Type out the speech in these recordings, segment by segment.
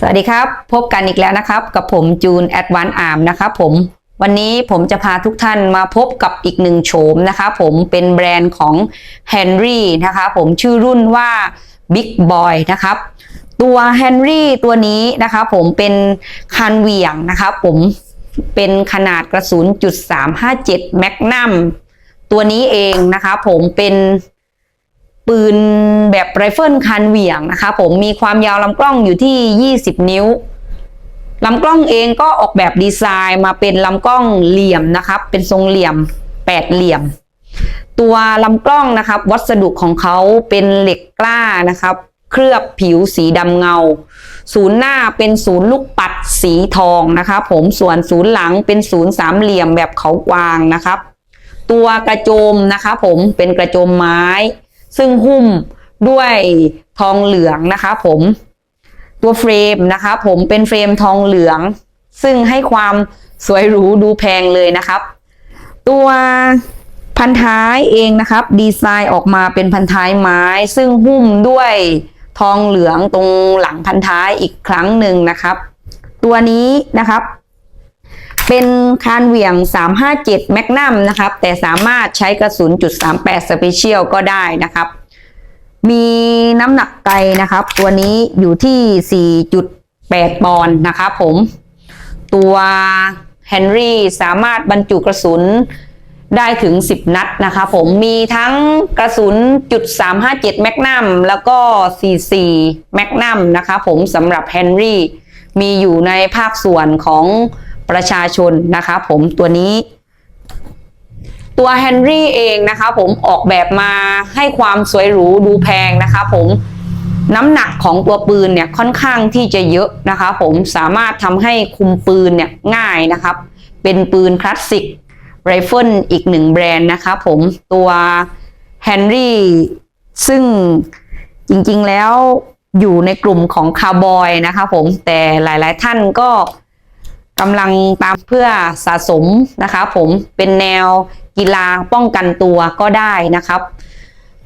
สวัสดีครับ พบกันอีกแล้วนะครับ กับผมจูนแอดวานอาร์มนะครับผมวันนี้ผมจะพาทุกท่านมาพบกับอีกหนึ่งโฉมนะคะผมเป็นแบรนด์ของ Henry นะคะผมชื่อรุ่นว่า Big Boy นะครับตัว Henry ตัวนี้นะคะผมเป็นคันเหวี่ยงนะคะผมเป็นขนาดกระสุนจุด357 Magnum ตัวนี้เองนะคะผมเป็น ปืนแบบไรเฟิลคันเหวี่ยงนะคะ ผมมีความยาวลำกล้องอยู่ที่ 20 นิ้วลำกล้องเองก็ออกแบบดีไซน์มาเป็นลำกล้องเหลี่ยมนะครับ เป็นทรงเหลี่ยมแปดเหลี่ยม ตัวลำกล้องนะครับ วัสดุของเขาเป็นเหล็กกล้านะครับ เคลือบผิวสีดำเงา ศูนย์หน้าเป็นศูนย์ลูกปัดสีทองนะครับ ผมส่วนศูนย์หลังเป็นศูนย์สามเหลี่ยมแบบเขากวางนะครับ ตัวกระโจมนะคะผมเป็นกระโจมไม้ ซึ่งหุ้มด้วยทองเหลืองนะคะผมตัวเฟรมนะคะผมเป็นเฟรมทองเหลือง ซึ่งให้ความสวยหรูดูแพงเลยนะครับ ตัวพันท้ายเองนะครับ ดีไซน์ออกมาเป็นพันท้ายไม้ ซึ่งหุ้มด้วยทองเหลืองตรงหลังพันท้ายอีกครั้งหนึ่งนะครับ ตัวนี้นะครับ เป็นคานเหวี่ยง 357 แมกนัมนะครับ แต่สามารถใช้กระสุนจุด38สเปเชียลก็ได้นะครับ มีน้ำหนักไกลนะครับ ตัวนี้อยู่ที่ 4.8 ปอนด์นะครับผม ตัวเฮนรี่สามารถบรรจุกระสุนได้ถึง 10 นัดนะคะผมมีทั้งกระสุนจุด357แมกนัมแล้วก็ 44แมกนัมนะคะผมสำหรับเฮนรี่มีอยู่ในภาคส่วนของ ประชาชนนะคะผมตัวนี้ ตัวเฮนรี่เองนะคะผมออกแบบมาให้ความสวยหรูดูแพงนะคะผมน้ำหนักของตัวปืนเนี่ยค่อนข้างที่จะเยอะนะคะผมสามารถทำให้คุมปืนเนี่ยง่ายนะครับ เป็นปืนคลาสสิกไรเฟิลอีกหนึ่งแบรนด์นะคะผมตัวเฮนรี่ซึ่งจริงๆแล้วอยู่ในกลุ่มของคาร์บอยนะคะผมแต่หลายๆท่านก็ กำลังตามเพื่อสะสมนะคะผมเป็นแนวกีฬาป้องกันตัวก็ได้นะครับ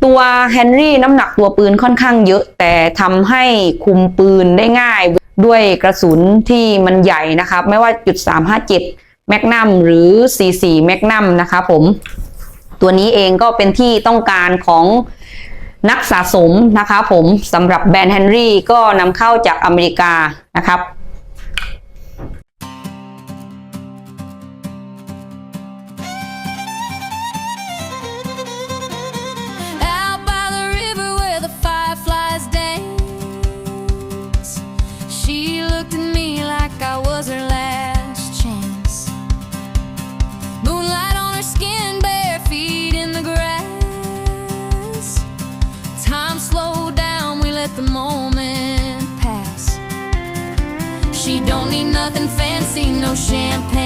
ตัวเฮนรี่น้ำหนักตัวปืนค่อนข้างเยอะแต่ทำให้คุมปืนได้ง่ายด้วยกระสุนที่มันใหญ่นะครับ ไม่ว่าจุด357แมกนัมหรือ 44แมกนัมนะคะผมตัวนี้เองก็เป็นที่ต้องการของนักสะสมนะคะผมสำหรับแบรนด์เฮนรี่ก็นำเข้าจากอเมริกานะครับ don't need nothing fancy, no champagne